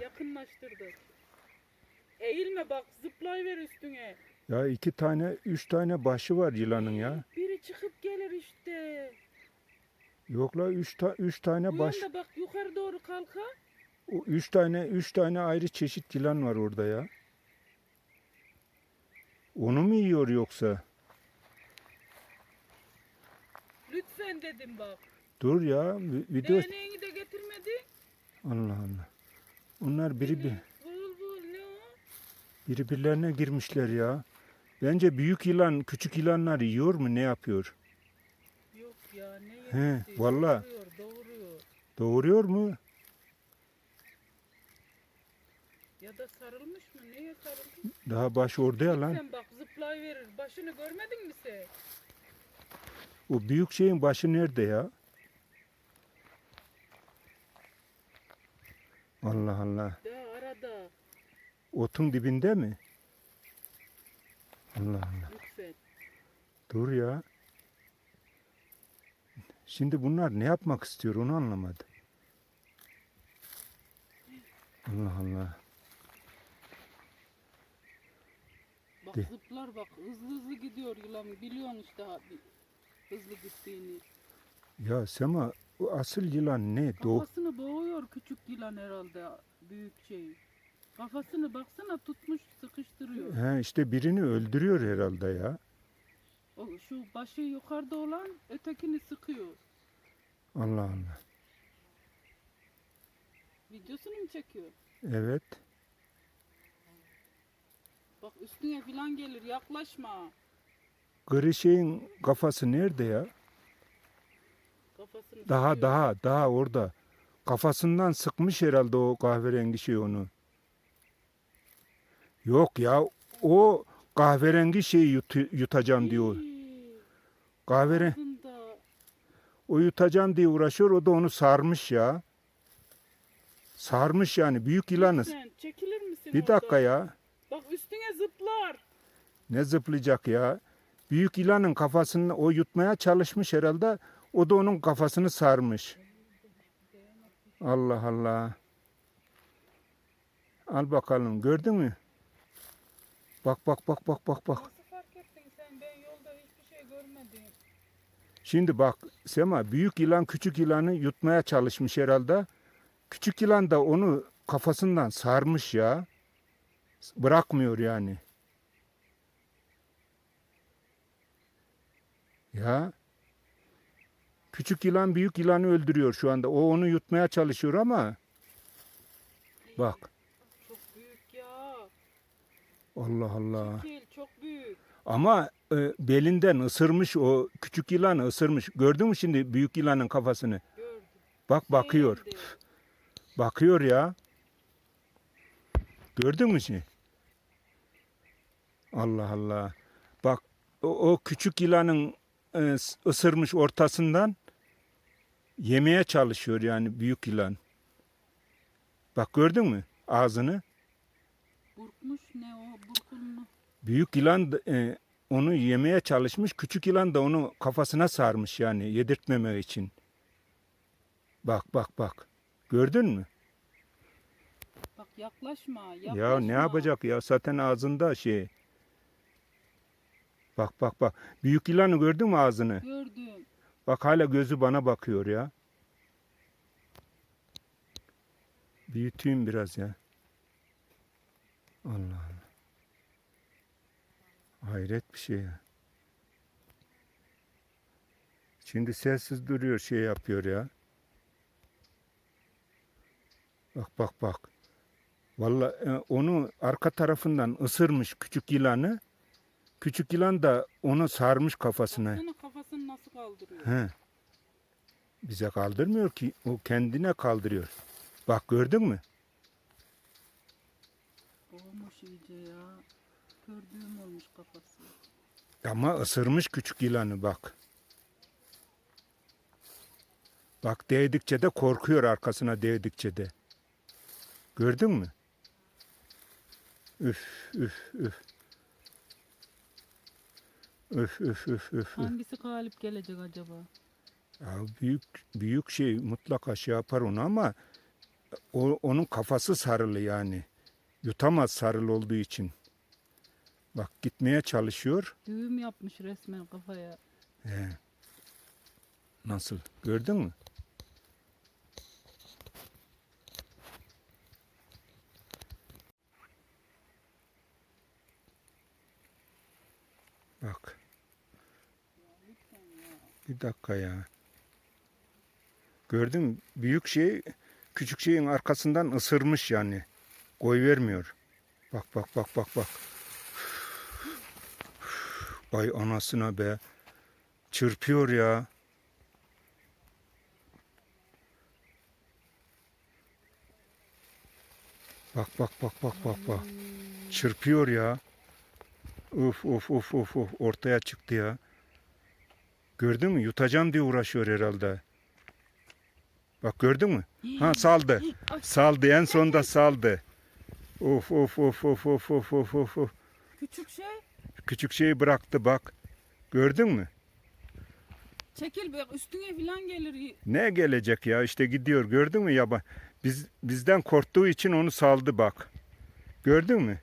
Yakınlaştırdık. Eğilme bak zıplayıver üstüne. Ya iki tane, üç tane başı var yılanın ya. Biri çıkıp gelir işte. Yok la üç, ta, üç tane Bu baş. yanda bak yukarı doğru kalka. O üç tane, üç tane ayrı çeşit yılan var orada ya. Onu mu yiyor yoksa? Lütfen dedim bak. Dur ya, vi- video... Değneğini de getirmedi. Allah Allah. Onlar biri bir, birbirlerine girmişler ya. Bence büyük yılan küçük yılanları yiyor mu ne yapıyor? Yok ya ne He, yemesi? Doğuruyor doğuruyor. Doğuruyor mu? Ya da sarılmış mı? Neye sarılmış? Daha baş orada ya lan. Sen bak zıplayıverir. Başını görmedin mi sen? O büyük şeyin başı nerede ya? Allah Allah. Daha arada. Otun dibinde mi? Allah Allah. Lütfen. Dur ya. Şimdi bunlar ne yapmak istiyor onu anlamadım. Allah Allah. Bak De. zıplar bak. Hızlı hızlı gidiyor yılan. Biliyorsun işte abi. Hızlı gittiğini. Ya Sema o asıl yılan ne? Kafasını boğuyor küçük yılan herhalde. Büyük şey. Kafasını baksana tutmuş sıkıştırıyor. He işte birini öldürüyor herhalde ya. O, şu başı yukarıda olan ötekini sıkıyor. Allah Allah. Videosunu mu çekiyor? Evet. Bak üstüne falan gelir yaklaşma. Gri şeyin kafası nerede ya? Kafasını Daha sıkıyor. daha daha orada. Kafasından sıkmış herhalde o kahverengi şey onu. Yok ya o kahverengi şeyi yutu- yutacağım diyor. Hii, Kahveren ağzında. o yutacağım diye uğraşıyor o da onu sarmış ya. Sarmış yani büyük yılanız. Sen çekilir misin Bir dakika oradan? ya. Bak üstüne zıplar. Ne zıplayacak ya? Büyük yılanın kafasını o yutmaya çalışmış herhalde. O da onun kafasını sarmış. Allah Allah. Al bakalım gördün mü? Bak bak bak bak bak bak. Nasıl fark ettin sen? Ben yolda hiçbir şey görmedim. Şimdi bak Sema büyük yılan küçük yılanı yutmaya çalışmış herhalde. Küçük yılan da onu kafasından sarmış ya. Bırakmıyor yani. Ya. Küçük yılan büyük yılanı öldürüyor şu anda. O onu yutmaya çalışıyor ama bak. Çok büyük ya. Allah Allah. Çekil çok büyük. Ama e, belinden ısırmış o küçük yılanı ısırmış. Gördün mü şimdi büyük yılanın kafasını? Gördüm. Bak bakıyor. Eğildi. Bakıyor ya. Gördün mü şimdi? Allah Allah. Bak o, o küçük yılanın ısırmış ortasından yemeye çalışıyor yani büyük yılan. Bak gördün mü ağzını? Burkmuş ne o? Burkulmuş. Büyük yılan e, onu yemeye çalışmış. Küçük yılan da onu kafasına sarmış yani yedirtmemek için. Bak bak bak. Gördün mü? Bak yaklaşma. yaklaşma. Ya ne yapacak ya zaten ağzında şey. Bak bak bak. Büyük yılanı gördün mü ağzını? Gördüm. Bak hala gözü bana bakıyor ya. Büyüteyim biraz ya. Allah Allah. Hayret bir şey ya. Şimdi sessiz duruyor şey yapıyor ya. Bak bak bak. Vallahi e, onu arka tarafından ısırmış küçük yılanı. Küçük yılan da onu sarmış kafasına. Baksana kafasını nasıl kaldırıyor. He. Bize kaldırmıyor ki. O kendine kaldırıyor. Bak gördün mü? Olmuş iyice ya. Gördüğüm olmuş kafası. Ama ısırmış küçük yılanı bak. Bak değdikçe de korkuyor arkasına değdikçe de. Gördün mü? Üf üf üf. Üf üf üf. üf. Hangisi galip gelecek acaba? Ya büyük büyük şey mutlaka şey yapar onu ama o, onun kafası sarılı yani. Yutamaz sarılı olduğu için. Bak gitmeye çalışıyor. Düğüm yapmış resmen kafaya. He. Nasıl? Gördün mü? Bak. Bir dakika ya. Gördün? Büyük şey küçük şeyin arkasından ısırmış yani. Koy vermiyor. Bak bak bak bak bak. Vay anasına be. Çırpıyor ya. Bak bak bak bak bak bak. Çırpıyor ya. Uf uf uf uf uf ortaya çıktı ya. Gördün mü? Yutacağım diye uğraşıyor herhalde. Bak gördün mü? Ha saldı. Saldı en sonunda saldı. Of of of of of of of of. of. küçük şey. Küçük şeyi bıraktı bak. Gördün mü? Çekil be üstüne falan gelir. Ne gelecek ya işte gidiyor gördün mü yaba biz bizden korktuğu için onu saldı bak. Gördün mü?